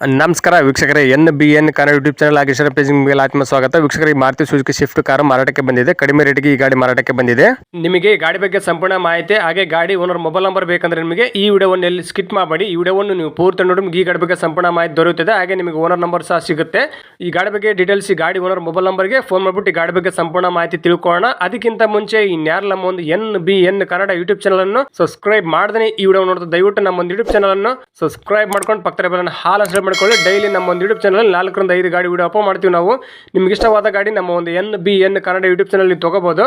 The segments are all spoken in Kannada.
ನಮಸ್ಕಾರ ವೀಕ್ಷಕರೇ N B N Kannada YouTube channel ಆಗಿ ಪೇಜ್ ಮೇಲೆ ಆತ್ಮ ಸ್ವಾಗತ. ವೀಕ್ಷಕರಿಗೆ ಮಾರುತಿ ಸುಜುಕಿ ಶಿಫ್ಟ್ ಕಾರು ಮಾರಾಟಕ್ಕೆ ಬಂದಿದೆ. ಕಡಿಮೆ ರೇಟಿಗೆ ಈ ಗಾಡಿ ಮಾರಾಟಕ್ಕೆ ಬಂದಿದೆ. ನಿಮಗೆ ಈ ಗಾಡಿ ಬಗ್ಗೆ ಸಂಪೂರ್ಣ ಮಾಹಿತಿ, ಹಾಗೆ ಗಾಡಿ ಓನರ್ ಮೊಬೈಲ್ ನಂಬರ್ ಬೇಕಂದ್ರೆ ನಿಮಗೆ ಈ ವಿಡಿಯೋವನ್ನು ಎಲ್ಲಿ ಸ್ಕಿಟ್ ಮಾಡಬೇಡಿ. ಈ ವಿಡಿಯೋವನ್ನು ನೀವು ಪೂರ್ತಿ ನೋಡಿ ಈ ಗಾಡಿ ಬಗ್ಗೆ ಸಂಪೂರ್ಣ ಮಾಹಿತಿ ದೊರೆಯುತ್ತದೆ. ಹಾಗೆ ನಿಮಗೆ ಓನರ್ ನಂಬರ್ ಸಹ ಸಿಗುತ್ತೆ. ಈ ಗಾಡಿ ಬಗ್ಗೆ ಡೀಟೇಲ್ಸ್ ಈ ಗಾಡಿ ಓನರ್ ಮೊಬೈಲ್ ನಂಬರ್ಗೆ ಫೋನ್ ಮಾಡಿಬಿಟ್ಟು ಈ ಗಾಡಿ ಬಗ್ಗೆ ಸಂಪೂರ್ಣ ಮಾಹಿತಿ ತಿಳ್ಕೊಳ್ಳೋಣ. ಅದಕ್ಕಿಂತ ಮುಂಚೆ ಇನ್ಯಾರು ನಮ್ಮ ಒಂದು N B N Kannada YouTube channel ಅನ್ನು ಸಬ್ಸ್ಕ್ರೈಬ್ ಮಾಡದೇ ಈ ವಿಡಿಯೋ ನೋಡಿದ್ರೆ ದಯವಿಟ್ಟು ನಮ್ಮ ಒಂದು ಯೂಟ್ಯೂಬ್ ಚಾನಲ್ ಅನ್ನು ಸಬ್ಸ್ಕ್ರೈಬ್ ಮಾಡ್ಕೊಂಡು ಪಕ್ಕದ ಹಾಲು ಹಸಿರು ಮಾಡ್ಕೊಳ್ಳಿ. ಡೈಲಿ ನಮ್ಮ ಒಂದು ಯೂಟ್ಯೂಬ್ ಚಾನಲ್ ನಾಲ್ಕರಿಂದ ಐದು ಗಾಡಿ ವಿಡಿಯೋ ಅಪ್ಲೋಡ್ ಮಾಡ್ತೀವಿ ನಾವು. ನಿಮ್ಗೆ ಇಷ್ಟವಾದ ಗಾಡಿ ನಮ್ಮ ಒಂದು N B N Kannada YouTube channel ನೀವು ತಗೋಬಹುದು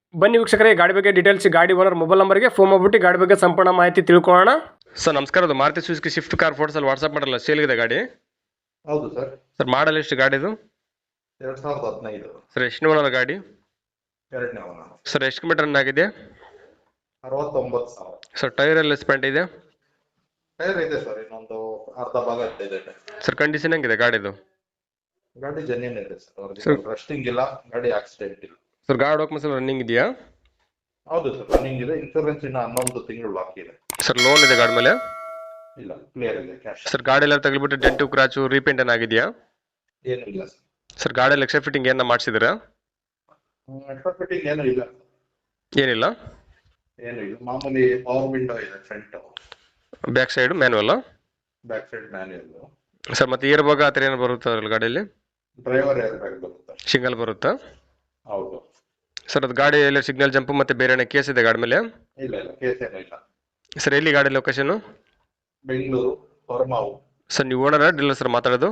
ಬನ್ನಿ ವೀಕ್ಷಕರೇ ಗಾಡಿ ಬಗ್ಗೆ ಡೀಟೇಲ್ಸ್ ಗಾಡಿ ಓನರ್ ಮೊಬೈಲ್ ನಂಬರ್ಗೆ ಫೋನ್ ಮಾಡ್ಬಿಟ್ಟು ಗಾಡಿ ಬಗ್ಗೆ ಸಂಪೂರ್ಣ ಮಾಹಿತಿ ತಿಳ್ಕೊಳ್ಳೋಣ. ಸರ್ ನಮಸ್ಕಾರ ಅದು ಮಾರುತಿ ಸುಜುಕಿ ಶಿಫ್ಟ್ ಕಾರ್ ಫೋಟೋಸಲ್ಲಿ ವಾಟ್ಸಪ್ ಮಾಡಲ್ಲ ಇದೆ ಗಾಡಿ? ಹೌದು ಸರ್. ಸರ್ ಮಾಡಲ್ ಎಷ್ಟು ಗಾಡಿದು ಎರಡ್ ಸಾವಿರದ ಹದಿನೈದು. ಸರ್ ಎಷ್ಟು ಓನರ್ ಗಾಡಿ? ಎರಡನೇ ಸರ್ ಎಷ್ಟು ಕಿಲೋಮೀಟರ್ ರನ್ ಆಗಿದೆ? ಅರವತ್ತೊಂಬತ್ತು ಸಾವಿರ. ಸರ್ ಟೈರ್ ಎಲ್ಲ ಸ್ಪೆಂಟ್ ಇದೆ? ಟೈರ್ ಇದೆ ಸರ್ ಇನ್ನೊಂದು ಅರ್ಧ ಭಾಗ ಇದೆ. ಸರ್ ಕಂಡೀಷನ್ ಹೆಂಗಿದೆ ಗಾಡಿದು? ಗಾಡಿ ಜೆನ್ಯನ್ ಇದೆ ಸರ್ ರಸ್ಟಿಂಗ್ ಇಲ್ಲ ಗಾಡಿ ಆಕ್ಸಿಡೆಂಟ್ ಇಲ್ಲ. ಸರ್ ಗಾಡಿ ಡಾಕ್ಯುಮೆಂಟ್ಸ್ ಎಲ್ಲ ರನ್ನಿಂಗ್ ಇದೆಯಾ? ಹೌದು ಸರ್ ರನ್ನಿಂಗ್ ಇದೆ. ಇನ್ಶೂರೆನ್ಸ್ ಇನ್ನ ಹನ್ನೊಂದು ತಿಂಗಳು ಬಾಕಿ ಇದೆ. ಸರ್ ಲೋನ್ ಇದೆ ಗಾಡಿ ಮೇಲೆ? ಇಲ್ಲ ಕ್ಲಿಯರ್ ಇದೆ ಕ್ಯಾಶ್ ಸರ್ ಗಾಡಿ ಎಲ್ಲ ತಗ್ಲಿಬಿಟ್ಟು ಡೆಂಟು ಕ್ರಾಚು ರೀಪೇಂಟ್ ಏನಾಗಿದೆಯಾ ಏನು ಇಲ್ಲ ಸರ್ ಸರ್ ಗಾಡಿ ಎಲ್ಲ ಎಕ್ಸ್ಟ್ರಾ ಫಿಟ್ಟಿಂಗ್ ಏನ ಮಾಡಿಸಿದ್ರಾ ಎಕ್ಸ್ಟ್ರಾ ಫಿಟ್ಟಿಂಗ್ ಏನು ಇಲ್ಲ. ಏನಿಲ್ಲ? ಏನು ಇದು ಮಾಮೂಲಿ ಪವರ್ ವಿಂಡೋ ಇದೆ front back side manual back side manual sir ಮತ್ತೆ ಇಯರ್ ಭಾಗ ಆ ಥರ ಏನು ಬರುತ್ತೆ ಗಾಡಿಯಲ್ಲಿ? ಡ್ರೈವರ್ ಏರ್ ಬ್ಯಾಗ್ ಬರುತ್ತೆ? ಸಿಂಗಲ್ ಬರುತ್ತಾ? ಹೌದು. ಸರ್ ಅದು ಗಾಡಿ ಎಲ್ಲ ಸಿಗ್ನಲ್ ಜಂಪ್ ಮತ್ತೆ ಬೇರೆ ಏನೋ ಕೇಸ್ ಇದೆ ಗಾಡಿ ಮೇಲೆ? ಇಲ್ಲ ಇಲ್ಲ ಕೇಸ್ ಏನು ಇಲ್ಲ ಸರ್ ಎಲ್ಲಿ ಗಾಡಿ ಲೊಕೇಶನ್ ಬೆಂಗಳೂರು ಹೊರಮಾವು. ಸರ್ ನೀವು ಓನರ ಡೀಲರ್ ಸರ್ ಮಾತಾಡೋದು.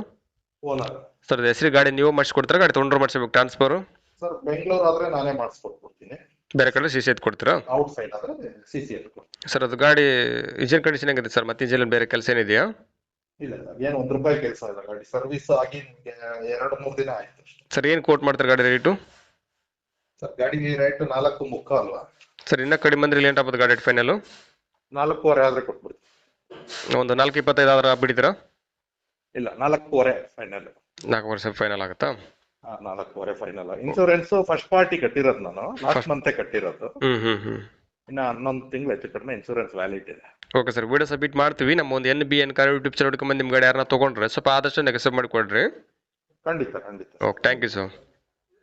ಓನರ್ ಸರ್ ಹೆಸರು ಗಾಡಿ ನೀವು ಮಾಡಿಸ್ಕೊಡ್ತೀರಾ? ಗಾಡಿ ತೊಗೊಂಡ್ರು ಮಾಡಿಸ್ಬೇಕು ಟ್ರಾನ್ಸ್ಫರ್ ಸರ್ ಬೆಂಗಳೂರು ಆದ್ರೆ ನಾನೇ ಮಾಡಿಸ್ಕೊಟ್ಬಿಡ್ತೀನಿ ಬೇರೆ ಕಡೆ ಸಿ ಸಿ ಎತ್ ಕೊಡ್ತೀರಾ? ಔಟ್ ಸೈಡ್ ಆದ್ರೆ ಸಿ ಸಿ ಸರ್ ಅದು ಗಾಡಿ ಇಂಜಿನ್ ಕಂಡೀಷನ್ ಹೆಂಗಿದೆ ಸರ್? ಮತ್ತೆ ಇಂಜಿನ್ ಬೇರೆ ಕೆಲಸ ಏನಿದೆಯಾ? ಇಲ್ಲ ಇಲ್ಲ ಏನು ಒಂದ್ ರೂಪಾಯಿ ಕೆಲಸ ಇಲ್ಲ ಗಾಡಿ. ಸರ್ವಿಸ್ ಆಗಿ ನಿಮ್ಗೆ ಎರಡು ಮೂರು ದಿನ ಆಯ್ತು ಸರ್ ಏನು ಕೋಟ್ ಮಾಡ್ತಾರೆ ಗಾಡಿ ರೇಟು ಸರ್ ಗಾಡಿ ರೇಟ್ ನಾಲ್ಕು ಮುಕ್ಕ ಅಲ್ವಾ? ಸರ್ ಇನ್ನೂ ಕಡಿಮೆ ಅಂದ್ರೆ ಲೇಟ್ ಆಗ್ಬೋದು ಗಾಡಿ ಫೈನಲ್ ನಾಲ್ಕೂವರೆ ಆದ್ರೆ ಕೊಟ್ಬಿಡ್ತೀನಿ ಒಂದು ನಾಲ್ಕು ಇಪ್ಪತ್ತೈದು ಆದ್ರೆ ಬಿಡ್ತೀರಾ? ಇಲ್ಲ ನಾಲ್ಕೂವರೆ ಫೈನಲ್ ನಾಲ್ಕು ವರ್ಷ ಫೈನಲ್ ಆಗುತ್ತಾ? ನಾಲ್ಕೂವರೆ ಫೈನಲ್ ಇನ್ಶೂರೆನ್ಸ್ ಫಸ್ಟ್ ಪಾರ್ಟಿ ಕಟ್ಟಿರೋದು ನಾನು. ಲಾಸ್ಟ್ ಮಂತೆ ಕಟ್ಟಿರೋದು. ಹ್ಞೂ ಹ್ಞೂ ಹ್ಞೂ ಇನ್ನ ಹನ್ನೊಂದು ತಿಂಗಳು ಹೆಚ್ಚು ಕಡಿಮೆ ಇನ್ಶೂರೆನ್ಸ್ ವ್ಯಾಲಿಡ್ ಇದೆ. ಓಕೆ ಸರ್ ವಿಡಿಯೋ ಸಬ್ಮಿಟ್ ಮಾಡ್ತೀವಿ. ನಮ್ಮ ಒಂದು N B N car YouTube channel ಹುಡ್ಕೊಂಬಂದು ನಿಮ್ಮ ಗಾಡಿ ಯಾರನ್ನ ತೊಗೊಂಡ್ರೆ ಸ್ವಲ್ಪ ಆದಷ್ಟು ನೆಗೆಸಬ್ ಮಾಡಿಕೊಡ್ರಿ ಖಂಡಿತ ಖಂಡಿತ. Okay thank you sir